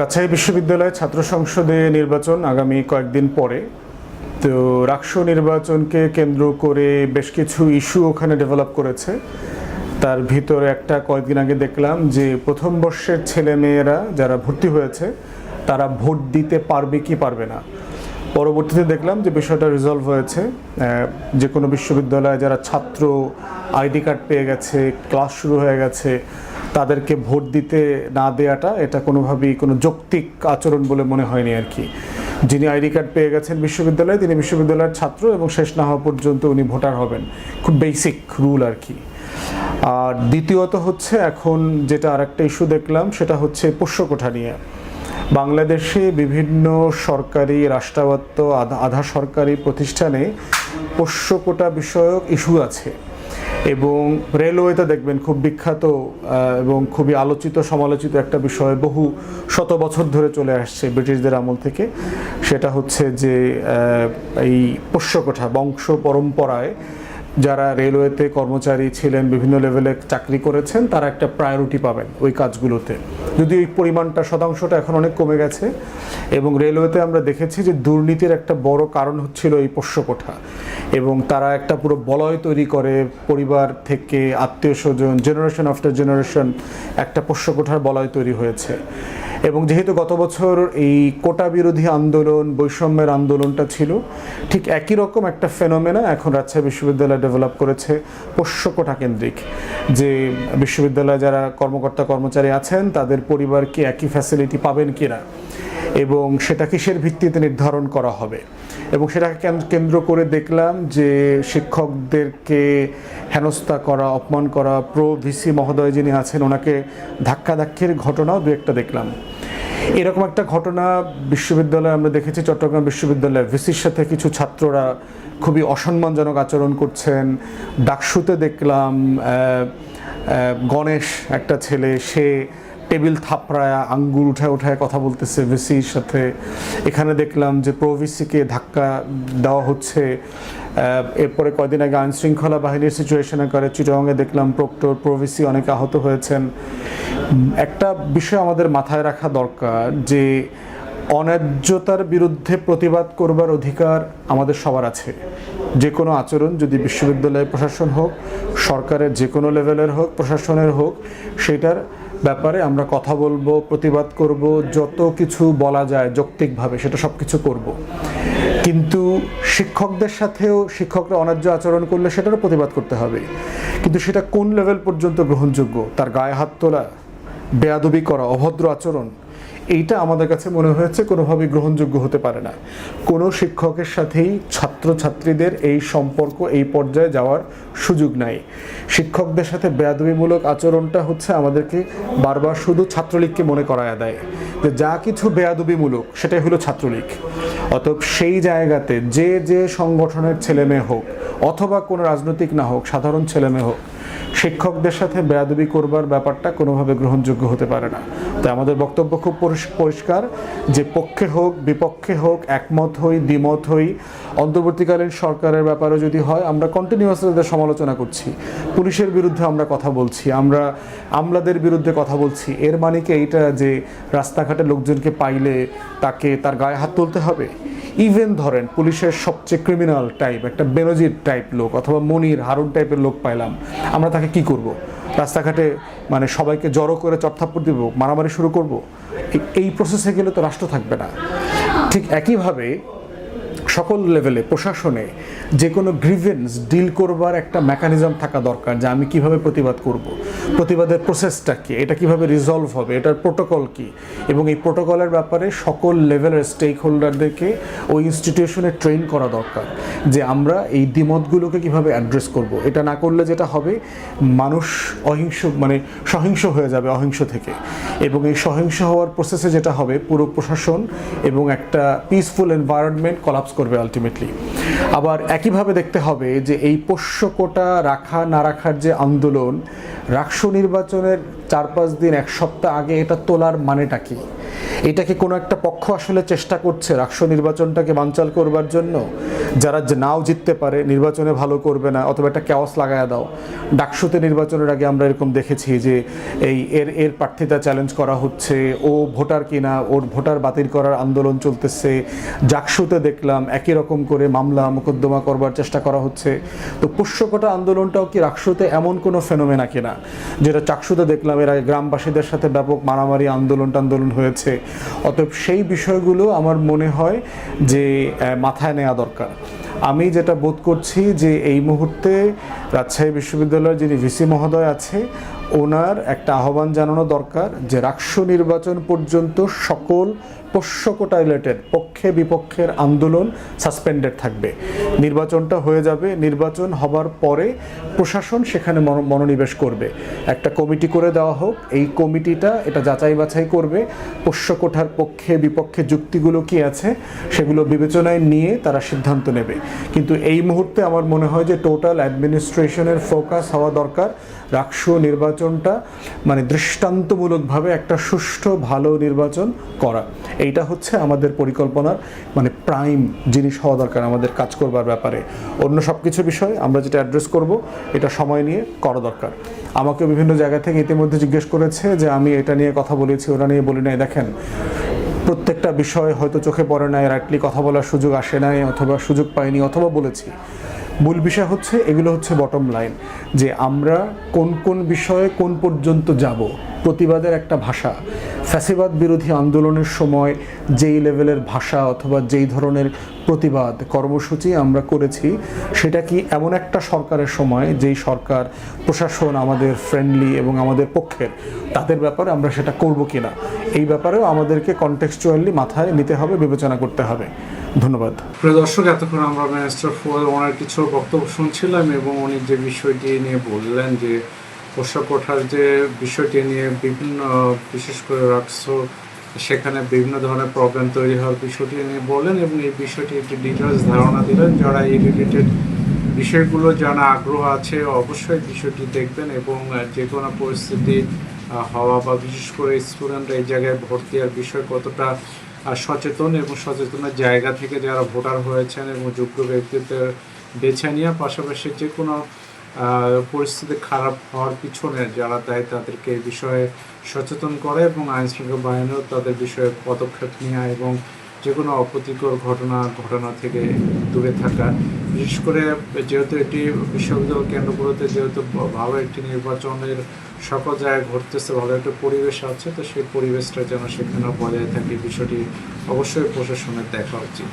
রাজশাহী বিশ্ববিদ্যালয়ে ছাত্র সংসদে নির্বাচন আগামী কয়েকদিন পরে। তো রাকসু নির্বাচনকে কেন্দ্র করে বেশ কিছু ইস্যু ওখানে ডেভেলপ করেছে। তার ভিতরে একটা কয়েকদিন আগে দেখলাম যে প্রথম বর্ষের ছেলে মেয়েরা যারা ভর্তি হয়েছে, তারা ভোট দিতে পারবে কি পারবে না। পরবর্তীতে দেখলাম যে বিষয়টা রিজলভ হয়েছে। যে কোনো বিশ্ববিদ্যালয়ে যারা ছাত্র আইডি কার্ড পেয়ে গেছে, ক্লাস শুরু হয়ে গেছে তাদেরকে ভোট দিতে না দেওয়াটা এটা কোনোভাবেই কোনো যৌক্তিক আচরণ বলে মনে হয়নি আর কি। যিনি আইডি কার্ড পেয়ে গেছেন বিশ্ববিদ্যালয়ে, তিনি বিশ্ববিদ্যালয়ের ছাত্র এবং শেষ না হওয়া পর্যন্ত উনি ভোটার হবেন। খুব বেসিক রুল আর কি। আর দ্বিতীয়ত হচ্ছে এখন যেটা আরেকটা ইস্যু দেখলাম, সেটা হচ্ছে পোষ্যকোঠা নিয়ে। বাংলাদেশে বিভিন্ন সরকারি রাষ্ট্রায়ত্ত আধা সরকারি প্রতিষ্ঠানে পোষ্যকোটা বিষয়ক ইস্যু আছে। এবং রেলওয়েতে দেখবেন খুব বিখ্যাত এবং খুবই আলোচিত, সমালোচিত একটা বিষয় বহু শত বছর ধরে চলে আসছে ব্রিটিশদের আমল থেকে। সেটা হচ্ছে যে এই পোষ্যকোঠা, বংশ পরম্পরায় যারা রেলওয়েতে কর্মচারী ছিলেন, বিভিন্ন লেভেলে চাকরি করেছেন, তারা একটা প্রায়োরিটি পাবেন ওই কাজগুলোতে। যদি ওই পরিমাণটা শতাংশটা এখন অনেক কমে গেছে এবং রেলওয়েতে আমরা দেখেছি যে দুর্নীতির একটা বড় কারণ হচ্ছিল এই পোষ্যকোঠা এবং তারা একটা পুরো বলয় তৈরি করে পরিবার থেকে আত্মীয় স্বজন জেনারেশন আফটার জেনারেশন একটা পোষ্যকোঠার বলয় তৈরি হয়েছে। এবং যেহেতু গত বছর এই কোটা বিরোধী আন্দোলন, বৈষম্যের আন্দোলনটা ছিল, ঠিক একই রকম একটা ফেনোমেনা এখন রাজশাহী বিশ্ববিদ্যালয় ডেভেলপ করেছে পোষ্যকোঠা কেন্দ্রিক। যে বিশ্ববিদ্যালয়ে যারা কর্মকর্তা কর্মচারী আছেন, তাদের পরিবার কি একই ফ্যাসিলিটি পাবেন কিনা? এবং সেটা কিসের ভিত্তিতে নির্ধারণ করা হবে? এবং সেটাকে কেন- কেন্দ্র করে দেখলাম যে শিক্ষকদেরকে হেনস্থা করা, অপমান করা, প্রো ভিসি মহোদয় যিনি আছেন, ওনাকে ধাক্কাধাক্কির ঘটনাও দু একটা দেখলাম। এরকম একটা ঘটনা বিশ্ববিদ্যালয়ে আমরা দেখেছি, চট্টগ্রাম বিশ্ববিদ্যালয়ে। ভিসির সাথে কিছু ছাত্ররা খুবই অসম্মানজনক আচরণ করছেন। ডাকসুতে দেখলাম গণেশ একটা ছেলে, সে টেবিল থাপড়ায়, আঙ্গুল উঠায় উঠায় কথা বলতেছে ভিসির সাথে। এখানে দেখলাম যে প্রভিসিকে ধাক্কা দেওয়া হচ্ছে। এরপরে কয়দিন আগে আইন শৃঙ্খলা বাহিনীর সিচুয়েশনে করে। চিটংয়ে দেখলাম প্রক্টর প্রভিসি অনেক আহত হয়েছেন। একটা বিষয় আমাদের মাথায় রাখা দরকার যে অন্যায্যতার বিরুদ্ধে প্রতিবাদ করবার অধিকার আমাদের সবার আছে। যে কোনো আচরণ, যদি বিশ্ববিদ্যালয় প্রশাসন হোক, সরকারের যে কোনো লেভেলের হোক, প্রশাসনের হোক, সেটার ব্যাপারে আমরা কথা বলব, প্রতিবাদ করব, যত কিছু বলা যায় যৌক্তিকভাবে সেটা সব কিছু করব। কিন্তু শিক্ষকদের সাথেও শিক্ষকরা অন্যায্য আচরণ করলে সেটারও প্রতিবাদ করতে হবে। কিন্তু সেটা কোন লেভেল পর্যন্ত গ্রহণযোগ্য? তার গায়ে হাত তোলা, বেয়াদবি করা, অভদ্র আচরণ এইটা আমাদের কাছে মনে হয়েছে কোনোভাবে গ্রহণযোগ্য হতে পারে না। কোনো শিক্ষকের সাথেই ছাত্রছাত্রীদের এই সম্পর্ক এই পর্যায়ে যাওয়ার সুযোগ নাই। শিক্ষকদের সাথে বেয়াদবিমূলক আচরণটা হচ্ছে আমাদেরকে বারবার শুধু ছাত্রলীগকে মনে করায় দেয় যে যা কিছু বেয়াদবিমূলক সেটাই হলো ছাত্রলীগ। অতএব সেই জায়গাতে যে যে সংগঠনের ছেলেমেয়ে হোক অথবা কোনো রাজনৈতিক না হোক, সাধারণ ছেলেমেয়ে হোক শিক্ষকদের সাথে বেয়াদবি করবার ব্যাপারটা কোনোভাবে গ্রহণযোগ্য হতে পারে না। তাই আমাদের বক্তব্য খুব পরিষ- পরিষ্কার যে পক্ষে হোক, বিপক্ষে হোক, একমত হই, দ্বিমত হই, অন্তর্বর্তীকালীন সরকারের ব্যাপারে যদি হয়, আমরা কন্টিনিউয়াসলি তাদের সমালোচনা করছি। পুলিশের বিরুদ্ধে আমরা কথা বলছি, আমরা আমলাদের বিরুদ্ধে কথা বলছি। এর মানে কি এইটা যে রাস্তাঘাটে লোকজনকে পাইলে তাকে তার গায়ে হাত তুলতে হবে? ইভেন ধরেন, পুলিশের সবচেয়ে ক্রিমিনাল টাইপ একটা বেনজির টাইপ লোক অথবা মনির, হারুন টাইপের লোক পাইলাম। আমরা তাকে কি করব? রাস্তাঘাটে মানে সবাইকে জড়ো করে চটথাপ্পড় দিব, মারামারি শুরু করব? এই- এই প্রসেসে গেলে তো রাষ্ট্র থাকবে না। ঠিক একইভাবে সকল লেভেলে, প্রশাসনে যে কোনো গ্রিভেন্স ডিল করবার একটা মেকানিজম থাকা দরকার যে আমি কীভাবে প্রতিবাদ করব। প্রতিবাদের প্রসেসটা কি? এটা কীভাবে রিজলভ হবে? এটার প্রোটোকল কি? এবং এই প্রোটোকলের ব্যাপারে সকল লেভেলের স্টেক হোল্ডারদেরকে ওই ইনস্টিটিউশনে ট্রেন করা দরকার যে আমরা এই দ্বিমতগুলোকে কীভাবে অ্যাড্রেস করব। এটা না করলে যেটা হবে, মানুষ অহিংস মানে সহিংস হয়ে যাবে অহিংস থেকে। এবং এই সহিংস হওয়ার প্রসেসে যেটা হবে, পুরো প্রশাসন এবং একটা পিসফুল এনভায়রনমেন্ট কলাপস করবে আলটিমেটলি আবার একইভাবে দেখতে হবে যে এই পোষ্য কোটা রাখা না রাখার যে আন্দোলন রাষ্ট্র নির্বাচনের চার পাঁচ দিন, এক সপ্তাহ আগে এটা তোলার মানেটা কি? এটাকে কোনো একটা পক্ষ আসলে চেষ্টা করছে রাষ্ট্র নির্বাচনটাকে বানচাল করবার জন্য? যারা নাও জিততে পারে, নির্বাচনে ভালো করবে না, অথবা একটা ক্যাওয়াস লাগায় দাও। ডাকসুতে নির্বাচনের আগে আমরা এরকম দেখেছি যে এই এর এর প্রার্থিতা চ্যালেঞ্জ করা হচ্ছে। ও ভোটার কিনা, ওর ভোটার বাতিল করার আন্দোলন চলতেছে। জাকসুতে দেখলাম একই রকম করে মামলা মোকদ্দমা করবার চেষ্টা করা হচ্ছে। তো পুষ্যকটা আন্দোলনটাও কি রাকসুতে এমন কোনো ফেনোমেনা কিনা? যেটা চাকসুতে দেখলাম এর আগে গ্রামবাসীদের সাথে ব্যাপক মারামারি, আন্দোলন টান্দোলন হয়েছে। অতএব সেই বিষয়গুলো আমার মনে হয় যে মাথায় নেওয়া দরকার। আমি যেটা বোধ করছি যে এই মুহূর্তে রাজশাহী বিশ্ববিদ্যালয়ের যিনি ভিসি মহোদয় আছে, ওনার একটা আহ্বান জানানো দরকার যে রাষ্ট্র নির্বাচন পর্যন্ত সকল পোষ্যকোটা রিলেটেড পক্ষে বিপক্ষের আন্দোলন সাসপেন্ডেড থাকবে। নির্বাচনটা হয়ে যাবে, নির্বাচন হবার পরে প্রশাসন সেখানে মনো- মনোনিবেশ করবে। একটা কমিটি করে দেওয়া হোক, এই কমিটিটা এটা যাচাই বাছাই করবে, পোষ্যকোঠার পক্ষে বিপক্ষে যুক্তিগুলো কি আছে সেগুলো বিবেচনায় নিয়ে তারা সিদ্ধান্ত নেবে। কিন্তু এই মুহূর্তে আমার মনে হয় যে টোটাল অ্যাডমিনিস্ট্রেশনের ফোকাস হওয়া দরকার। রাষ্ট্র নির্বাচনটা মানে দৃষ্টান্তমূলকভাবে একটা সুষ্ঠু, ভালো নির্বাচন করা। এইটা হচ্ছে আমাদের পরিকল্পনার মানে প্রাইম জিনিস হওয়া দরকার আমাদের কাজ করবার ব্যাপারে। অন্য সব কিছু বিষয় আমরা যেটা অ্যাড্রেস করব, এটা সময় নিয়ে করা দরকার। আমাকে বিভিন্ন জায়গা থেকে ইতিমধ্যে জিজ্ঞেস করেছে যে আমি এটা নিয়ে কথা বলেছি, ওরা নিয়ে বলি নাই। দেখেন, প্রত্যেকটা বিষয় হয়তো চোখে পড়ে নাই রাইটলি কথা বলার সুযোগ আসে নাই, অথবা সুযোগ পাইনি, অথবা বলেছি। মূল বিষয় হচ্ছে, এগুলো হচ্ছে বটম লাইন যে আমরা কোন কোন বিষয়ে কোন পর্যন্ত যাব, প্রতিবাদের একটা ভাষা। ফ্যাসিবাদ বিরোধী আন্দোলনের সময় যেই লেভেলের ভাষা অথবা যেই ধরনের প্রতিবাদ কর্মসূচি আমরা করেছি, সেটা কি এমন একটা সরকারের সময় যেই সরকার, প্রশাসন আমাদের ফ্রেন্ডলি এবং আমাদের পক্ষের, তাদের ব্যাপারে আমরা সেটা করব কিনা? এই ব্যাপারেও আমাদেরকে কনটেক্সচুয়ালি মাথায় নিতে হবে, বিবেচনা করতে হবে। ধন্যবাদ। প্রিয় দর্শক, এতক্ষণ আমরা মিনিস্টার ফুয়াদ ওনার কিছু বক্তব্য শুনছিলাম এবং উনি যে বিষয়টি নিয়ে বললেন যে পোশাক কোঠার যে বিষয়টি নিয়ে বিভিন্ন, বিশেষ করে রাখছো, সেখানে বিভিন্ন ধরনের প্রবলেম তৈরি হওয়ার বিষয়টি নিয়ে বলেন এবং এই বিষয়টি একটি ডিটেলস ধারণা দিলেন। যারা এই রিলেটেড বিষয়গুলো জানা আগ্রহ আছে, অবশ্যই বিষয়টি দেখবেন এবং যে কোনো পরিস্থিতি হওয়া বা বিশেষ করে স্টুডেন্ট এই জায়গায় ভর্তি আর বিষয় কতটা সচেতন এবং সচেতনের জায়গা থেকে যারা ভোটার হয়েছেন এবং যোগ্য ব্যক্তিদের বেছে নিয়ে পাশাপাশি যে কোনো পরিস্থিতি খারাপ হওয়ার পিছনে যারা দেয় তাদেরকে এই বিষয়ে সচেতন করে এবং আইন শৃঙ্খলা বাহিনীও তাদের বিষয়ে পদক্ষেপ নেওয়া এবং যে কোনো অপ্রীতিকর ঘটনা ঘটনা থেকে দূরে থাকা। বিশেষ করে যেহেতু এটি বিশ্ববিদ্যালয় কেন্দ্রগুলোতে যেহেতু ভালো একটি নির্বাচনের সকল জায়গায় ঘটতেছে, ভালো একটা পরিবেশ আছে, তো সেই পরিবেশটা যেন সেখানে বজায় থাকে, বিষয়টি অবশ্যই প্রশাসনের দেখা উচিত।